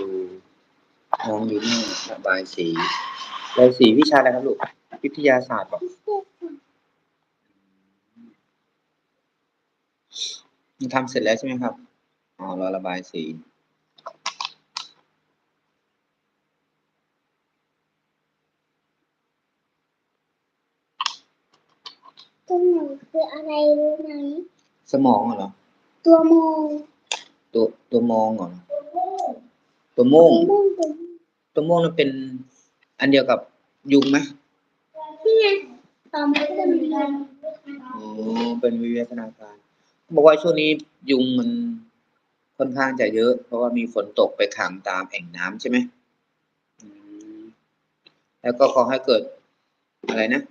ดูน้องอยู่นี่ระบายสีระบายสีวิชาอะไรครับลูกวิทยาศาสตร์บอกทำเสร็จแล้วใช่ไหมครับอ๋อรอระบายสีตัวหนูคืออะไรรู้ไหมสมองเหรอ ตัวโมงตัวตัวมองเหรอ ตัวโม่งตัวโมงตัวตัวโม่งนั่นเป็นอันเดียวกับยุงไหมนี่ไงต่อมาจะมีการอ๋อเป็นวิวัฒนาการบอกว่าช่วงนี้ยุงมันค่อนข้างจะเยอะ เพราะว่ามีฝนตกไปขังตามแอ่งน้ำใช่ไหมอืมแล้วก็ขอให้เกิดอะไรนะ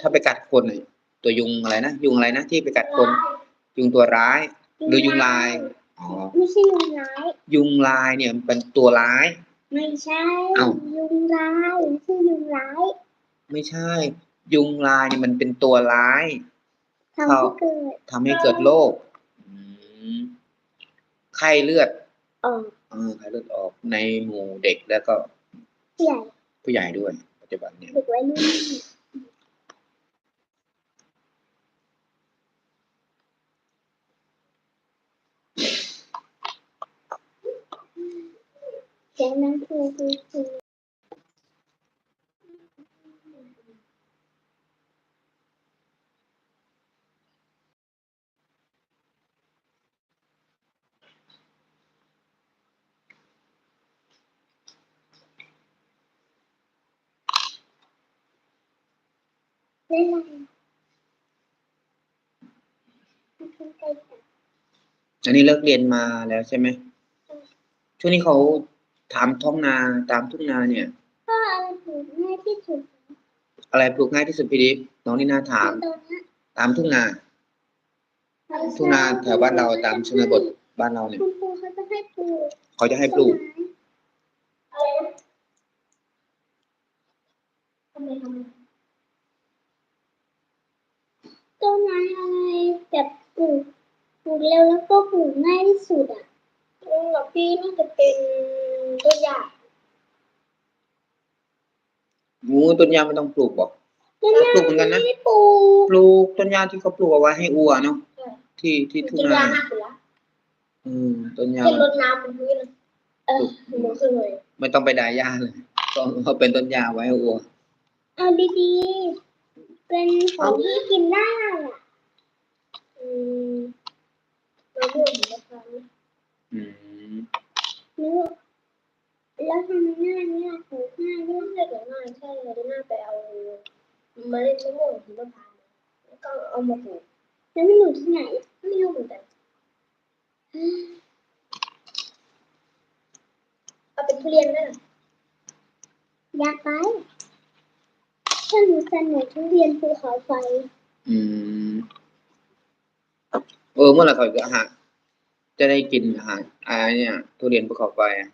ถ้าไปกัดคนน่ะตัวยุงอะไรนะ ยุงอะไรนะที่ไปกัดคน ยุงตัวร้าย หรือยุงลาย อ๋อไม่ใช่ยุงร้าย ยุงลายเนี่ยมันเป็นตัวร้าย ไม่ใช่ เอ้า ยุงร้ายไม่ใช่ยุงร้ายไม่ใช่ ยุงลายเนี่ยมันเป็นตัวร้ายทำให้เกิดทำให้เกิดโรคอืมไข้เลือดออกเออไข้เลือดออกในหมู่เด็กแล้วก็ใหญ่ผู้ใหญ่ด้วย ปัจจุบันเนี่ย เด็กวัยรุ่น เสียงนั้นคือคือคือเล่นอะไรมันคือไก่ตัดอันนี้เลิกเรียนมาแล้วใช่ไหมช่วงนี้เขา ถามท้องนาตามทุ่งนาเนี่ย ก็อะไรถูกง่ายที่สุดอะไรปลูกง่ายที่สุดพี่ดิฟน้องนี่น่าถาม ตอนนี้ตามทุ่งนา ทุ่งนาแถวบ้านเราตามชนบทบ้านเราเนี่ย คุณครูเขาจะให้ปลูกเขาจะให้ปลูก อะไรนะทำไมทำไมต้นไม้อะไรแบบปลูกปลูกเร็วแล้วก็ปลูกง่ายที่สุดอะ ลุงกับพี่น่าจะเป็นตัวอย่างหมูต้นยางไม่ต้องปลูกบอก ต้นยางปลูกเหมือนกันนะ ไม่ได้ปลูกปลูกต้นยางที่เขาปลูกเอาไว้ให้อัวเนาะเออที่ที่ทุ่งกินนายาหักไปแล้วอืมต้นยางเห็นรดน้ำบนพื้นอะเออหนูขึ้นเลยไม่ต้องไปด่าหญ้าเลยก็เขาเป็นต้นยางไว้ให้อัว เอาดีๆเป็นของที่กินได้อะอืมเราเลือกเหมือนกัน อืมเลือกแล้วทำง่ายเนี่ยถูกง่ายเรื่องเล็กง่ายใช่เลยหน้าไปเอาเมล็ดมะม่วงหิมพานต์แล้วก็เอามาปลูกแล้วไม่รู้ที่ไหนไม่รู้เหมือนกันเอาเป็นทุเรียนได้หรออยากไปถ้าหนูเสนอทุเรียนภูเขาไฟอืมเออเมื่อไหร่เขาจะหา จะได้กินอาหารอะไรเนี่ยทุเรียนภูเขาไฟอะ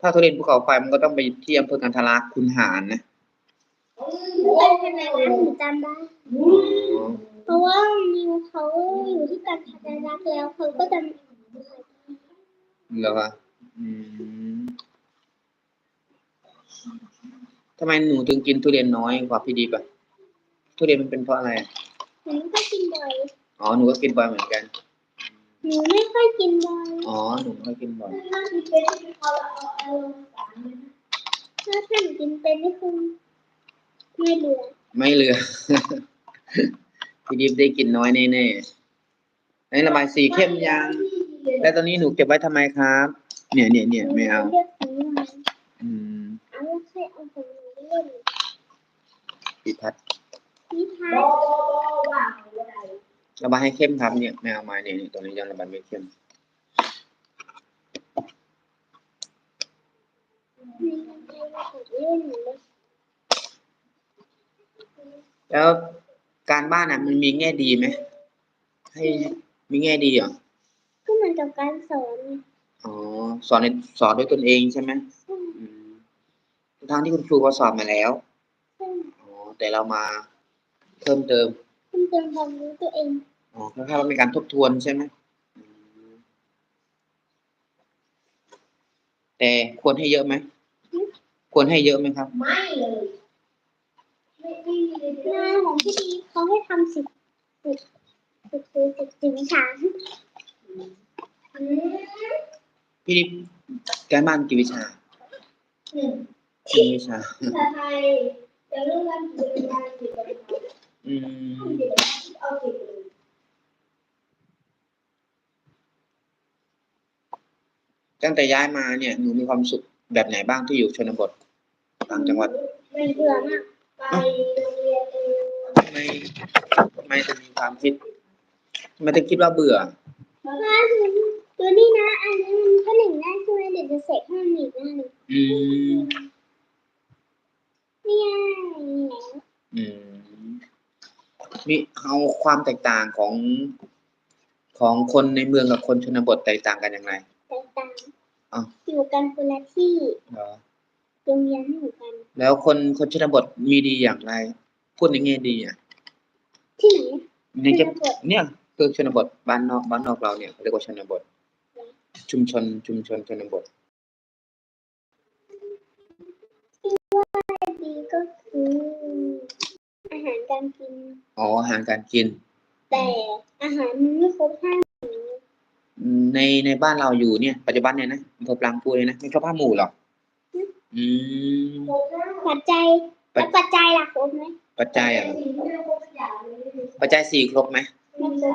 ถ้าทุเรียนภูเขาไฟมันก็ต้องไปที่อำเภอกันทะลักคุณหารนะไปขนาดนั้นหนูจำได้อ๋อเพราะว่านิวเขาอยู่ที่การทันรักแล้วเขาก็จะแล้วก็อืมทำไมหนูถึงกินทุเรียนน้อยกว่าพี่ดีป่ะทุเรียนมันเป็นเพราะอะไรอะหนูก็กินบ่อย อ๋อ หนูก็กินบ่อยเหมือนกัน หนูไม่ค่อยกินบ่อยอ๋อ หนูก็กินบ่อยถ้าหนูเป็นเขาเอาถ้าถ้าหนูกินเป็นนี่คือไม่เหลือไม่เหลือ พี่ดิฟได้กินน้อยแน่ๆในระบายสีเข้มยัง แล้วตอนนี้หนูเก็บไว้ทำไมครับ เนี่ยเนี่ยเนี่ยไม่เอา เลือกสีมาอืมเอาแล้วค่อยเอาของหนูไปเล่นปิดพัดนิทาน ระบายให้เข้มครับเนี่ยไม่เอามาเนี่ยเนี่ยตรงนี้ยังระบายไม่เข้มมีคนไทยมาของเล่นหนูเลยแล้วการบ้านอะ มันมีแง่ดีไหมให้มีแง่ดีเหรอก็เหมือนกับการสอนไงอ๋อสอนในสอนด้วยตนเองใช่ไหมอืมทั้งที่คุณครูเขาสอนมาแล้วซึ่งอ๋อแต่เรามาเพิ่มเติมเพิ่มเติมความรู้ตัวเอง อ๋อคล้ายๆว่าเป็นการทบทวนใช่ไหมแต่ควรให้เยอะไหม ควรให้เยอะไหมครับ ไม่เลยไม่ไม่เลยงานของพี่ดีเขาให้ทำสิบสิบสิบสิบสิบสิบวิชาอืมพี่ดิบการบ้านกี่วิชาหนึ่งหนึ่วิชาภาษาไทยจะเรื่องการเรียนการเขียนการอ่าอืมเอาเก็บเลย ตั้งแต่ย้ายมาเนี่ยหนูมีความสุขแบบไหนบ้างที่อยู่ชนบทต่างจังหวัดไม่เบื่อมากไปโรงเรียนเองไม่ไม่จะมีความคิดไม่ได้คิดว่าเบื่อว่าตัวนี้นะ อันนี้มันก็หนึ่งได้ใช่ไหมเดี๋ยวจะเสกให้มันอีกหน้าหนึ่งอืมไม่ได้แล้วอืมมีเอาความแตกต่างของของคนในเมืองกับคนชนบทแตกต่างกันอย่างไร อ้าว อยู่กันคนละที่เหรอ โรงเรียนไม่เหมือนกัน แล้วคนคนชนบทมีดีอย่างไร พูดในแง่ดีอะที่ไหนในจะชนบทเนี่ยคือชนบทบ้านนอกบ้านนอกเราเนี่ยเขาเรียกว่าชนบท ชุมชนชุมชนชนบท ดีก็คือ อาหารการกิน อ๋ออาหารการกิน แต่อาหารมันไม่ครบห้า ในในบ้านเราอยู่เนี่ย ปัจจุบันเนี่ยนะอำเภอปรางกูเลยนะไม่ครบห้าหมู่หรอกอืมปัจจัยปัแล้จวปัจจัยล่ะครบไหมปัจจัยอะปัจจัยสี่ครบไหมไม่ครบ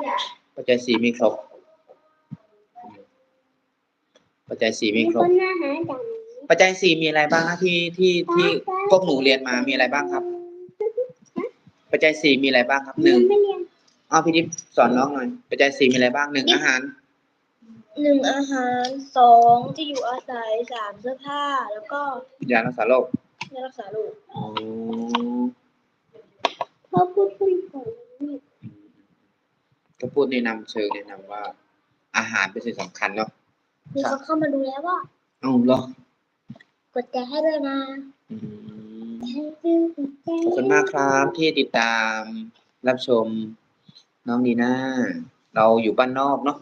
ปัจจัยสี่ไม่ครบ ปัจจัยสี่มีไม่ครคบนมาหาจังปัจจัยสี่มีอะไรบ้างนะที่ที่ที่พวกหนูเรียนมามีอะไรบ้างครับ ปัจจัยสี่มีอะไรบ้างครับหนึ่งไม่เรียนเอาพี่ดิฟสอนน้องหน่อย ปัจจัยสี่มีอะไรบ้างหนึ่งอาหาร หนึ่งอาหารสองที่อยู่อาศัยสามเสื้อผ้า แล้วก็ยารักษาโรคยารักษาโรคอ๋อเขาพูดขึ้นก่อนนี่ก็พูดแนะนำเชิงแนะนำว่า อาหารเป็นสิ่งสำคัญเนาะมีเขาเข้ามาดูแล้วว่า เอ้าเหรอกดใจให้ด้วยนะอืม ให้ซื้อหัวใจขอบคุณมากครับที่ติดตามรับชมน้องดีน่าเราอยู่บ้านนอกเนาะ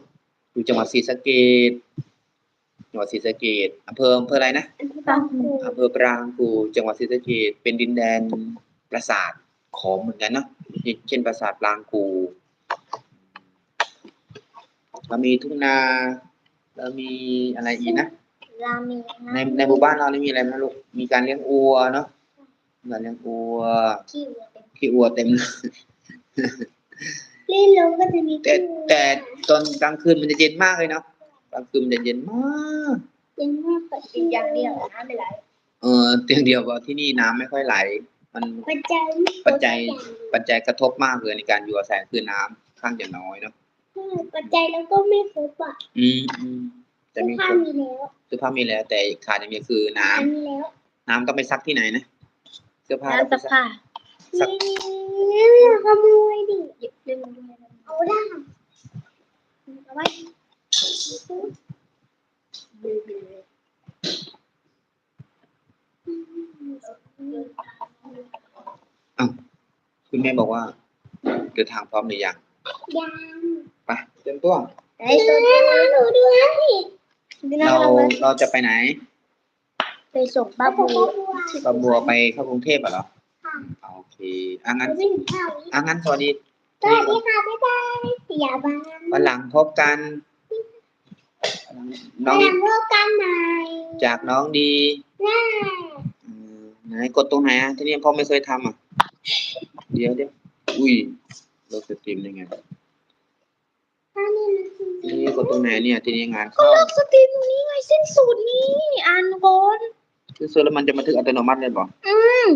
อยู่จังหวัดศรีสะเกษจังหวัดศรีสะเกษอำเภออำเภออะไรนะอันที่บางกูอำเภอปรางกูจังหวัดศรีสะเกษเป็นดินแดนปราสาทขอมเหมือนกันเนาะเช่นปราสาทปรางกูเรามีทุ่งนาเรามีอะไรอีกนะราเมงในในหมู่บ้านเรานี่มีอะไรไหมลูกมีการเลี้ยงอัวเนาะมีการเลี้ยงอัวขี้วัวเป็นขี้อัวเต็มเลย ลื่นลงก็จะมีแต่แต่ตอนกลางคืนมันจะเย็นมากเลยเนาะกลางคืนมันจะเย็นมากยังมากกว่าอีกอย่างเดียวน้ำไม่ไหลเออเตียงเดียวว่าที่นี่น้ำไม่ค่อยไหล มันปัจจัยไม่ครบปัจจัยทุกอย่างปัจจัยกระทบมากเลยในการอยู่อาศัยคือน้ำข้างจะน้อยเนาะใช่ปัจจัยแล้วก็ไม่ครบอะอืมอืมแต่เสื้อมีผ้าคนมีแล้วเสื้อผ้ามีแล้ว แต่ขาดอย่างเดียวคือน้ำอันมีแล้วน้ำต้องไปซักที่ไหนนะเสื้อผ้าน้ำซักผ้า ซักนี่ขโมยดิหยิบดึงด้วยนะเอาได้เอาไว้คุณแม่บอกว่าเดินทางพร้อมหรือยังยังไปเตรียมตัวไอ้ตัวแม่มาหนูด้วยที่น่าเราทำเลยเราจะไปไหน ไปส่งป้าบูปาบัวไปเข้ากรุงเทพอะเหรอค่ะ โอเคอะงั้นวิ่งเข้านี้อะงั้นสวัสดีสวัสดีค่ะบ๊ายบายอย่าบังวันหลังพบกันน้องหดีลังพบกันใหม่จากน้องดีแม่อืมไหนกดตรงไหนอะที่นี่พ่อไม่เคยทำอะ เดี๋ยวเดี๋ยวอุ้ยเลิกสตรีมได้ไงถ้านี่นะทีนี้กดตรงไหนเนี่ยทีนี้งานก็เข้าเลิกสตรีมตรงนี้ไงสิ้นสุดนี่อ่านบนคือส่วนแล้วมันจะบันทึกอัตโนมัติเลยบอกอืม